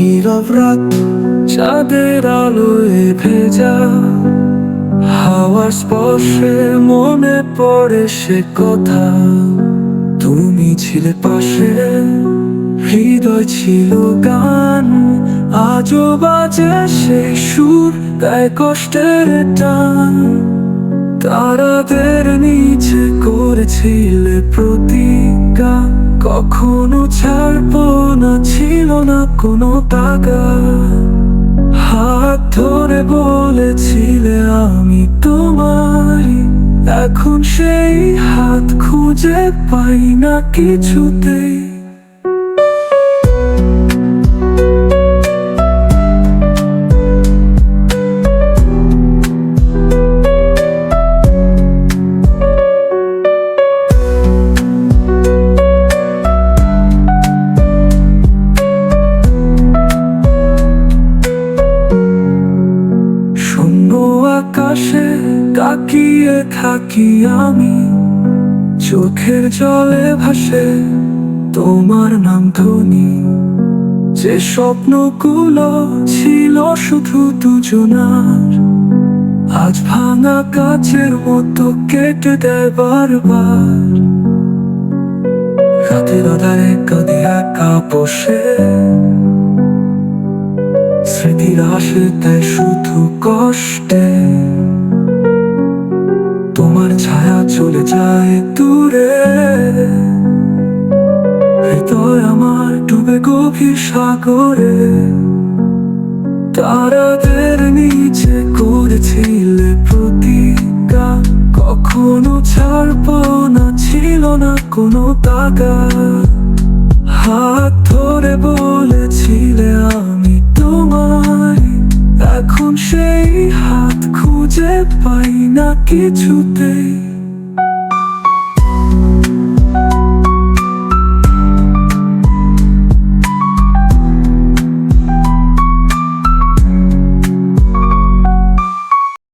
নীরব রাত চাঁদের আলোয় ভেজা হাওয়ার স্পর্শে মনে পড়ে সে কথা। তুমি ছিলে পাশে, হৃদয় ছিল গান, আজও বাজে সেই সুর গায়ে কষ্টের টান। তারাদের নিচে করেছিলে প্রতিজ্ঞা, কখনো ছাড়বো না ছিল না কোনো টাকা। হাত ধরে বলেছিলে আমি তোমার। এখন সেই হাত খুঁজে পাই না কিছুতেই। আকাশে তাকিয়ে থাকি আমি। চোখের জলে ভাসে তোমার নাম ধ্বনি। যে স্বপ্নগুলো ছিল শুধু দুজনার, আজ ভাঙা কাছের মতো কেটে দেয় বারবার। রাতের আধারে কাঁদে একা বসে। স্মৃতির আসে তাই শুধু কষ্টে। যায় দূরে। হৃদয় আমার ডুবে গভীর সাগরে। তারাদের নিচে করেছিলে প্রতিজ্ঞা। কখনো ছাড়বো না, ছিল না কোনো তাগা। হাত ধরে বলেছিলে আমি তোমার এখন সেই হাত খুঁজে পাই না কিছুতেই।